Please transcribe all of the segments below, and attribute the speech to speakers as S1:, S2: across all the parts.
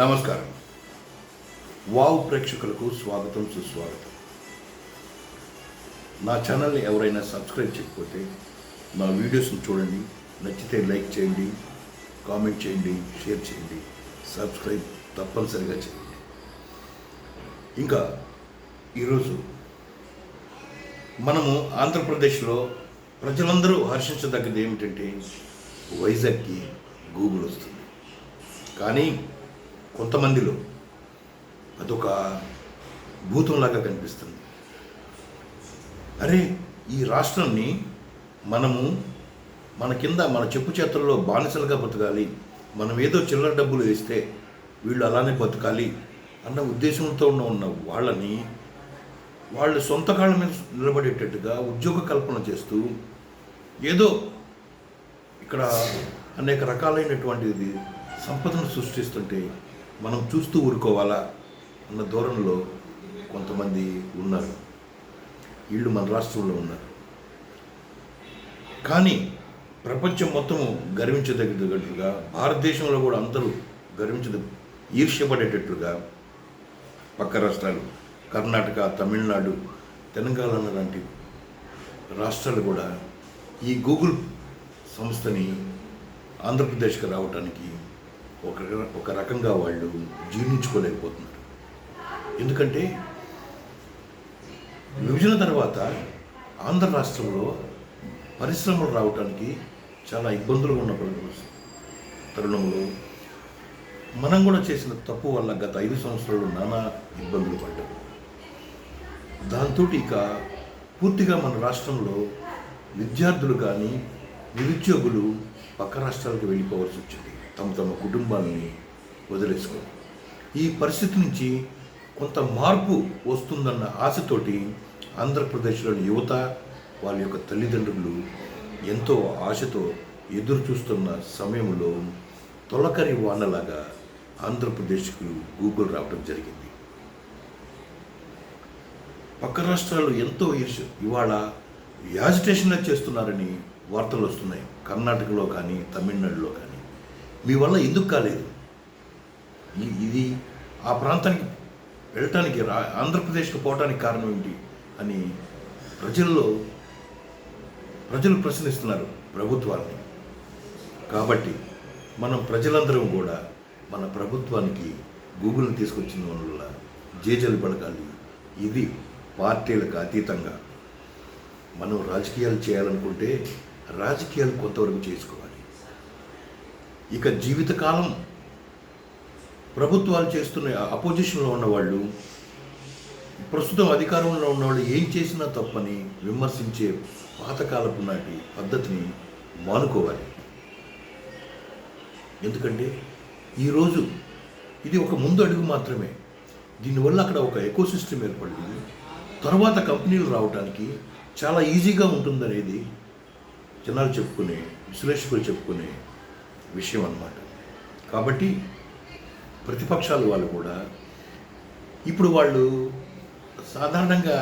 S1: నమస్కారం. వావ్ ప్రేక్షకులకు స్వాగతం సుస్వాగతం. నా ఛానల్ని ఎవరైనా సబ్స్క్రైబ్ చేయకపోతే నా వీడియోస్ని చూడండి నచ్చితే లైక్ చేయండి కామెంట్ చేయండి షేర్ చేయండి సబ్స్క్రైబ్ తప్పనిసరిగా చేయండి. ఇంకా ఈరోజు మనము ఆంధ్రప్రదేశ్లో ప్రజలందరూ హర్షించదగ్గది ఏమిటంటే వైజాగ్కి గూగుల్ వస్తుంది. కానీ కొంతమందిలో అదొక భూతంలాగా కనిపిస్తుంది. అరే ఈ రాష్ట్రాన్ని మనము మన కింద మన చెప్పు చేతుల్లో బానిసలుగా బతకాలి మనం ఏదో చిల్లర డబ్బులు వేస్తే వీళ్ళు అలానే బతకాలి అన్న ఉద్దేశంతో ఉన్న ఉన్న వాళ్ళని వాళ్ళు సొంత కాళ్ళ మీద నిలబడేటట్టుగా ఉద్యోగ కల్పన చేస్తూ ఏదో ఇక్కడ అనేక రకాలైనటువంటిది సంపదను సృష్టిస్తుంటే మనం చూస్తూ ఊరుకోవాలా అన్న ధోరణిలో కొంతమంది ఉన్నారు. వీళ్ళు మన రాష్ట్రంలో ఉన్నారు. కానీ ప్రపంచం మొత్తము గర్వించదగ్గట్టుగా భారతదేశంలో కూడా అందరూ గర్వించద ఈర్ష్యపడేటట్లుగా పక్క రాష్ట్రాలు కర్ణాటక తమిళనాడు తెలంగాణ లాంటి రాష్ట్రాలు కూడా ఈ గూగుల్ సంస్థని ఆంధ్రప్రదేశ్కి రావడానికి ఒక ఒక రకంగా వాళ్ళు జీర్ణించుకోలేకపోతున్నారు. ఎందుకంటే విభజన తర్వాత ఆంధ్ర రాష్ట్రంలో పరిశ్రమలు రావడానికి చాలా ఇబ్బందులు ఉన్న తరుణంలో మనం కూడా చేసిన తప్పు వల్ల గత ఐదు సంవత్సరాలు నానా ఇబ్బందులు పడ్డాం. దాంతో ఇక పూర్తిగా మన రాష్ట్రంలో విద్యార్థులు కానీ నిరుద్యోగులు పక్క రాష్ట్రాలకు వెళ్ళిపోవాల్సి వచ్చింది. తమ తమ కుటుంబాలని వదిలేసుకొని ఈ పరిస్థితి నుంచి కొంత మార్పు వస్తుందన్న ఆశతోటి ఆంధ్రప్రదేశ్లోని యువత వాళ్ళ యొక్క తల్లిదండ్రులు ఎంతో ఆశతో ఎదురు చూస్తున్న సమయంలో తొలకరి వానలాగా ఆంధ్రప్రదేశ్కు గూగుల్ రావడం జరిగింది. పక్క రాష్ట్రాలు ఎంతో ఈర్ష ఇవాళ యాజిటేషన్గా చేస్తున్నారని వార్తలు వస్తున్నాయి. కర్ణాటకలో కానీ తమిళనాడులో కానీ. మీ వల్ల ఎందుకు కాలేదు? ఇది ఆ ప్రాంతానికి వెళ్ళటానికి రా ఆంధ్రప్రదేశ్కి పోవటానికి కారణం ఏంటి అని ప్రజల్లో ప్రజలు ప్రశ్నిస్తున్నారు ప్రభుత్వాన్ని. కాబట్టి మనం ప్రజలందరం కూడా మన ప్రభుత్వానికి గూగుల్ని తీసుకొచ్చిన వల్ల జేజలు పడకాలి. ఇది పార్టీలకు అతీతంగా. మనం రాజకీయాలు చేయాలనుకుంటే రాజకీయాలు కొంతవరకు చేసుకోవాలి. ఇక జీవితకాలం ప్రభుత్వాలు చేస్తున్న అపోజిషన్లో ఉన్నవాళ్ళు ప్రస్తుతం అధికారంలో ఉన్నవాళ్ళు ఏం చేసినా తప్పని విమర్శించే పాతకాలపు నాటి పద్ధతిని మానుకోవాలి. ఎందుకంటే ఈరోజు ఇది ఒక ముందు అడుగు మాత్రమే. దీనివల్ల అక్కడ ఒక ఎకోసిస్టమ్ ఏర్పడింది. తర్వాత కంపెనీలు రావడానికి చాలా ఈజీగా ఉంటుందనేది జనాలు చెప్పుకునే విశ్లేషకులు చెప్పుకునే విషయం అన్నమాట. కాబట్టి ప్రతిపక్షాలు వాళ్ళు కూడా ఇప్పుడు వాళ్ళు సాధారణంగా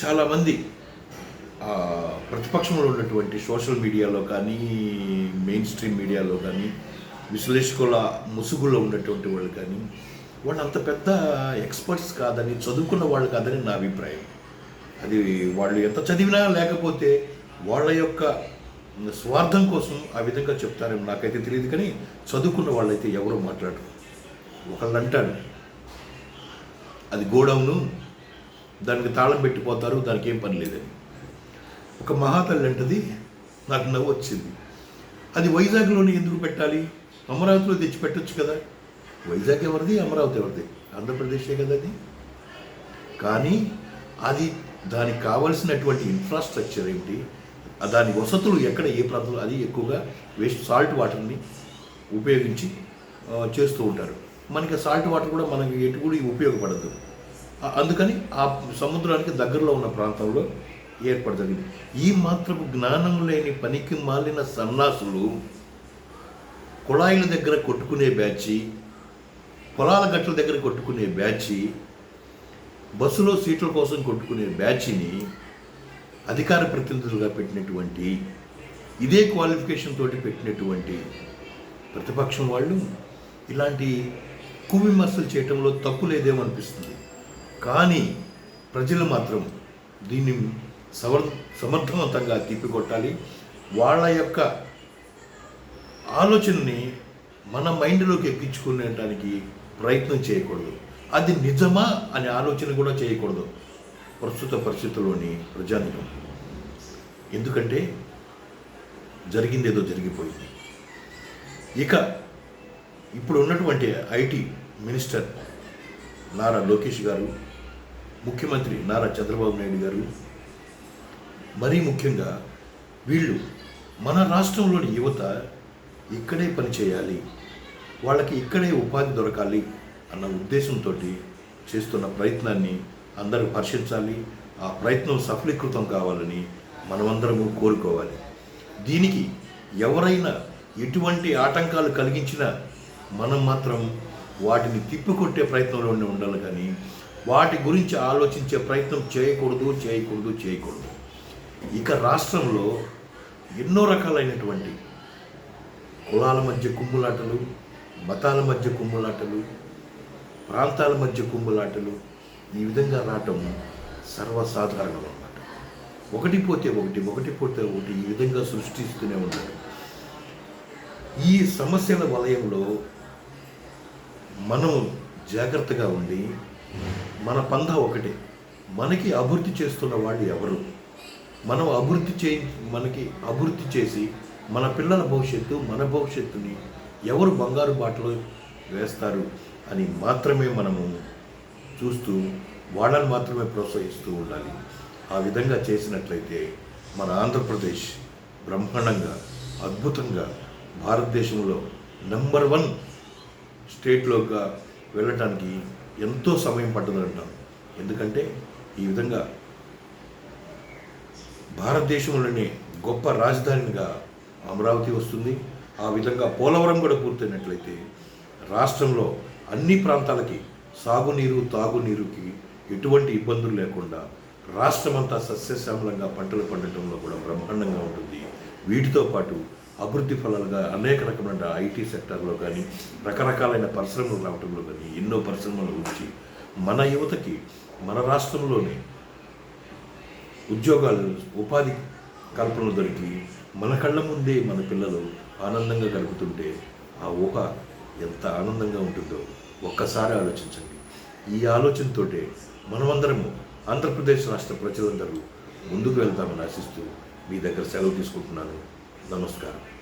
S1: చాలామంది ప్రతిపక్షంలో ఉన్నటువంటి సోషల్ మీడియాలో కానీ మెయిన్ స్ట్రీమ్ మీడియాలో కానీ విశ్లేషకుల ముసుగులో ఉన్నటువంటి వాళ్ళు కానీ వాళ్ళు అంత పెద్ద ఎక్స్పర్ట్స్ కాదని చదువుకున్న వాళ్ళు కాదని నా అభిప్రాయం. అది వాళ్ళు ఎంత చదివినా లేకపోతే వాళ్ళ యొక్క స్వార్థం కోసం ఆ విధంగా చెప్తారేమో నాకైతే తెలియదు కానీ చదువుకున్న వాళ్ళైతే ఎవరో మాట్లాడరు. ఒకళ్ళు అంటాడు అది గోడౌను దానికి తాళం పెట్టిపోతారు దానికి ఏం పని లేదని. ఒక మహాతల్లి అంటది నాకు నవ్వు వచ్చింది. అది వైజాగ్లోనే ఎందుకు పెట్టాలి? అమరావతిలో తెచ్చి పెట్టచ్చు కదా. వైజాగ్ ఎవరిది? అమరావతి ఎవరిది? ఆంధ్రప్రదేశే కదా అది. కానీ అది దానికి కావలసినటువంటి ఇన్ఫ్రాస్ట్రక్చర్ ఏమిటి? దాని వసతులు ఎక్కడ ఏ ప్రాంతంలో అది ఎక్కువగా వేస్ట్ సాల్ట్ వాటర్ని ఉపయోగించి చేస్తూ ఉంటారు. మనకి సాల్ట్ వాటర్ కూడా మనకి ఎటు కూడా ఉపయోగపడదు. అందుకని ఆ సముద్రానికి దగ్గరలో ఉన్న ప్రాంతంలో ఏర్పడుతుంది ఈ మాత్రపు జ్ఞానం లేని పనికి మాలిన సన్నాసులు కుళాయిల దగ్గర కొట్టుకునే బ్యాచి పొలాల గట్ల దగ్గర కొట్టుకునే బ్యాచి బస్సులో సీట్ల కోసం కొట్టుకునే బ్యాచిని అధికార ప్రతినిధులుగా పెట్టినటువంటి ఇదే క్వాలిఫికేషన్ తోటి పెట్టినటువంటి ప్రతిపక్షం వాళ్ళు ఇలాంటి తక్కువ చేయటంలో తప్పు లేదేమో అనిపిస్తుంది. కానీ ప్రజలు మాత్రం దీన్ని సమర్ సమర్థవంతంగా తిప్పికొట్టాలి వాళ్ళ యొక్క ఆలోచనని మన మైండ్లోకి ఎక్కించుకునేటానికి ప్రయత్నం చేయకూడదు. అది నిజమా అనే ఆలోచన కూడా చేయకూడదు. ప్రస్తుత పరిస్థితుల్లోని ప్రజానికం. ఎందుకంటే జరిగింది ఏదో జరిగిపోయింది. ఇక ఇప్పుడు ఉన్నటువంటి ఐటీ మినిస్టర్ నారా లోకేష్ గారు ముఖ్యమంత్రి నారా చంద్రబాబు నాయుడు గారు మరీ ముఖ్యంగా వీళ్ళు మన రాష్ట్రంలోని యువత ఇక్కడే పని చేయాలి వాళ్ళకి ఇక్కడే ఉపాధి దొరకాలి అన్న ఉద్దేశంతో చేస్తున్న ప్రయత్నాన్ని అందరూ హర్షించాలి ఆ ప్రయత్నం సఫలీకృతం కావాలని మనమందరము కోరుకోవాలి. దీనికి ఎవరైనా ఎటువంటి ఆటంకాలు కలిగించినా మనం మాత్రం వాటిని తిప్పికొట్టే ప్రయత్నంలోనే ఉండాలి కానీ వాటి గురించి ఆలోచించే ప్రయత్నం చేయకూడదు చేయకూడదు చేయకూడదు. ఇక రాష్ట్రంలో ఎన్నో రకాలైనటువంటి కులాల మధ్య కుమ్ములాటలు మతాల మధ్య కుమ్ములాటలు ప్రాంతాల మధ్య కుమ్ములాటలు ఈ విధంగా రావటం సర్వసాధారణం అన్నమాట ఒకటి పోతే ఒకటి ఒకటి పోతే ఒకటి ఈ విధంగా సృష్టిస్తూనే ఉంటారు ఈ సమస్యల వలయంలో మనం జాగ్రత్తగా ఉండి మన పంధ ఒకటే. మనకి అభివృద్ధి చేస్తున్న వాళ్ళు ఎవరు? మనం అభివృద్ధి చే మనకి అభివృద్ధి చేసి మన పిల్లల భవిష్యత్తు మన భవిష్యత్తుని ఎవరు బంగారు బాటలో వేస్తారు అని మాత్రమే మనము చూస్తూ వాళ్ళని మాత్రమే ప్రోత్సహిస్తూ ఉండాలి. ఆ విధంగా చేసినట్లయితే మన ఆంధ్రప్రదేశ్ బ్రహ్మాండంగా అద్భుతంగా భారతదేశంలో నెంబర్ వన్ స్టేట్లోగా వెళ్ళటానికి ఎంతో సమయం పడుతుందంటాం. ఎందుకంటే ఈ విధంగా భారతదేశంలోనే గొప్ప రాజధానిగా అమరావతి వస్తుంది. ఆ విధంగా పోలవరం కూడా పూర్తయినట్లయితే రాష్ట్రంలో అన్ని ప్రాంతాలకి సాగునీరు తాగునీరుకి ఎటువంటి ఇబ్బందులు లేకుండా రాష్ట్రమంతా సస్యశ్యామలంగా పంటలు పండటంలో కూడా బ్రహ్మాండంగా ఉంటుంది. వీటితో పాటు అభివృద్ధి ఫలాలుగా అనేక రకమైన ఐటీ సెక్టార్లో కానీ రకరకాలైన పరిశ్రమలు రావడంలో కానీ ఎన్నో పరిశ్రమలు గురించి మన యువతకి మన రాష్ట్రంలోనే ఉద్యోగాలు ఉపాధి కల్పనలు దొరికి మన కళ్ళ ముందే మన పిల్లలు ఆనందంగా గడుపుతుంటే ఆ ఊహ ఎంత ఆనందంగా ఉంటుందో. ఒక్కసారి ఆలోచించండి. ఈ ఆలోచనతోటే మనమందరము ఆంధ్రప్రదేశ్ రాష్ట్ర ప్రజలందరూ ముందుకు వెళ్తామని ఆశిస్తూ మీ దగ్గర సెలవు తీసుకుంటున్నాను. నమస్కారం.